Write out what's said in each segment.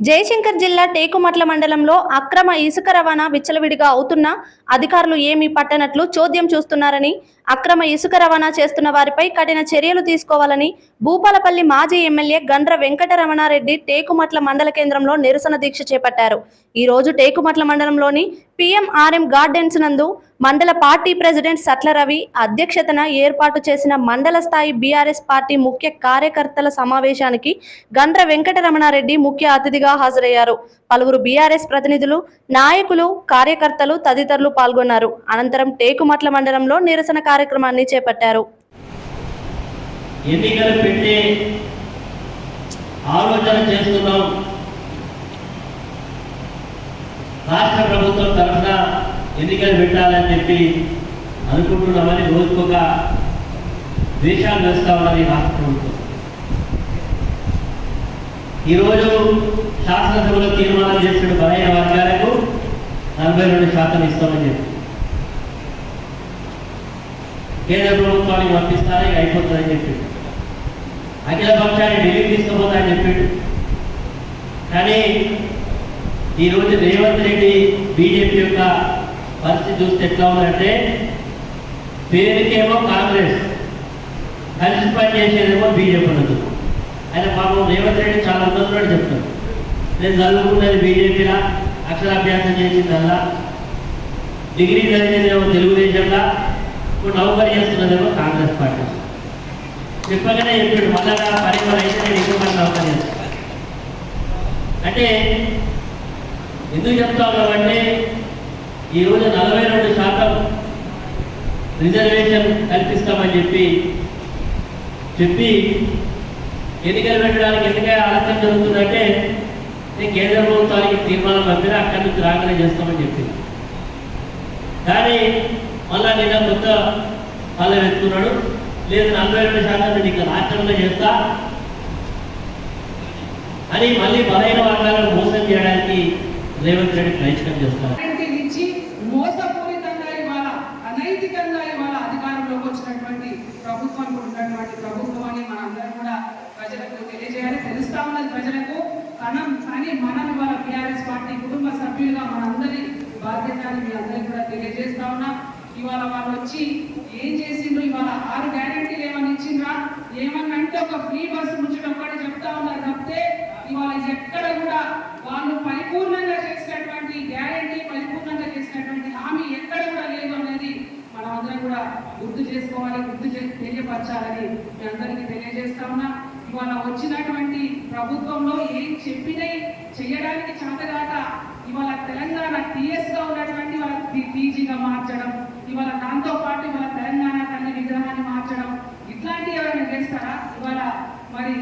జయశంకర్ జిల్లా టేకుమట్ల మండలంలో అక్రమ ఇసుక రవాణా విచ్చలవిడిగా అవుతున్నా అధికారులు ఏమీ పట్టనట్లు చోద్యం చూస్తున్నారని అక్రమ ఇసుక రవాణా చేస్తున్న వారిపై కఠిన చర్యలు తీసుకోవాలని భూపాలపల్లి మాజీ ఎమ్మెల్యే గండ్ర వెంకటరమణారెడ్డి టేకుమట్ల మండల కేంద్రంలో నిరసన దీక్ష చేపట్టారు. ఈ రోజు టేకుమట్ల మండలంలోని పిఎంఆర్ఎం గార్డెన్స్ నందు మండల పార్టీ ప్రెసిడెంట్ సట్ల రవి అధ్యక్షతన ఏర్పాటు చేసిన మండల స్థాయి బీఆర్ఎస్ పార్టీ ముఖ్య కార్యకర్తల సమావేశానికి గండ్ర వెంకటరమణారెడ్డి ముఖ్య అతిథిగా హాజరయ్యారు. పలువురు బీఆర్ఎస్ ప్రతినిధులు నాయకులు కార్యకర్తలు తదితరులు పాల్గొన్నారు. అనంతరం టేకుమట్ల మండలంలో నిరసన కార్యక్రమాన్ని చేపట్టారు. ఆలోచన చేస్తున్నాం రాష్ట్ర ప్రభుత్వం తరఫున ఎన్నికలు పెట్టాలని చెప్పి అనుకుంటున్నామని రోజుకొక ద్వేషాలు వేస్తా ఉన్నది రాష్ట్ర ప్రభుత్వం. ఈరోజు శాసనసభలో తీర్మానం చేసిన బలైన వర్గాలకు నలభై రెండు శాతం ఇస్తామని చెప్పి. కేంద్ర ప్రభుత్వానికి పంపిస్తానే ఇక అయిపోతుందని చెప్పిండు అఖిల పక్షాన్ని ఢిల్లీకి తీసుకుపోతానని చెప్పిండు కానీ ఈరోజు రేవంత్ రెడ్డి బీజేపీ యొక్క పరిస్థితి చూస్తే ఎట్లా ఉందంటే పేరుకేమో కాంగ్రెస్. కలిసి పనిచేసేదేమో బీజేపీ ఉన్నది. ఆయన పాపం రేవంత్ రెడ్డి చాలా ఉన్నతున్నాడు చెప్తాను నేను చదువుకున్నది బీజేపీలా అక్షరాభ్యాసం చేసిందల్లా డిగ్రీ చదివిందేమో తెలుగుదేశంలా ఇప్పుడు నౌకరీ చేస్తున్నదేమో కాంగ్రెస్ పార్టీ. చెప్పగానే చెప్పాడు మళ్ళా పరిమళ అయితే నేను ఎక్కువ మంది నౌకరీ చేస్తాను అంటే ఎందుకు చెప్తా ఉన్నామంటే ఈరోజు నలభై రెండు శాతం రిజర్వేషన్ కల్పిస్తామని చెప్పి చెప్పి ఎన్నికలు పెట్టడానికి ఎందుకే ఆలస్యం జరుగుతుందంటే నేను కేంద్ర ప్రభుత్వానికి తీర్మానం పంపిన అక్కడి నుంచి రాగానే చేస్తామని చెప్పింది. కానీ మళ్ళా నిన్న కొత్త వాళ్ళ వెతుకున్నాడు. లేదు నలభై రెండు శాతం నేను ఇక్కడ రాష్ట్రంలో చేస్తా అని మళ్ళీ బలైన వర్గాలను మోసం చేయడానికి రేవంత్ రెడ్డి ప్రయత్నం చేస్తారు గ్యారంటీలు ఇచ్చి మోసపూరితంగా ఇవాళ అనైతికంగా ఇవాళ అధికారంలోకి వచ్చినటువంటి ప్రభుత్వం ఉన్నటువంటి ప్రభుత్వం అని మనందరం కూడా ప్రజలకు తెలియజేయాలి. తెలుస్తా ఉన్నది ప్రజలకు కణం కానీ మనం వాళ్ళ టీఆర్ఎస్ పార్టీ కుటుంబ సభ్యులుగా మనందరి బాధ్యత అని మీ అందరికీ కూడా తెలియజేస్తా ఉన్నా. ఇవాళ వాళ్ళు వచ్చి ఏం చేసిండ్రు? ఇవాళ ఆరు గ్యారెంటీలు ఏమని ఇచ్చిండ్రా? ఏమన్నా అంటే ఒక ఫ్రీ బస్సు ముచ్చడం కూడా చెప్తా ఉన్నారు. తప్పితే ఇవాళ ఎక్కడ కూడా వాళ్ళు పరిపూర్ణంగా చేసినటువంటి గ్యారంటీ పరిపూర్ణంగా చేసినటువంటి హామీ ఎక్కడ కూడా లేదు అనేది మనం అందరం కూడా గుర్తు చేసుకోవాలి గుర్తు చేసి తెలియపరచాలని మీ అందరికీ తెలియజేస్తా ఉన్నా. ఇవాళ వచ్చినటువంటి ప్రభుత్వంలో ఏం చెప్పినాయి చేయడానికి చేతగాక ఇవాళ తెలంగాణ టీఎస్గా ఉన్నటువంటి వాళ్ళ పీజీగా మార్చడం ఇవాళ దాంతో పాటు ఇవాళ తెలంగాణ తల్లి విగ్రహాన్ని మార్చడం ఇట్లాంటివి ఎవరైనా చేస్తారా? ఇవాళ మరి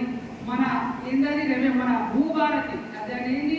మన ఏందని మన భూభారతి అదేంటి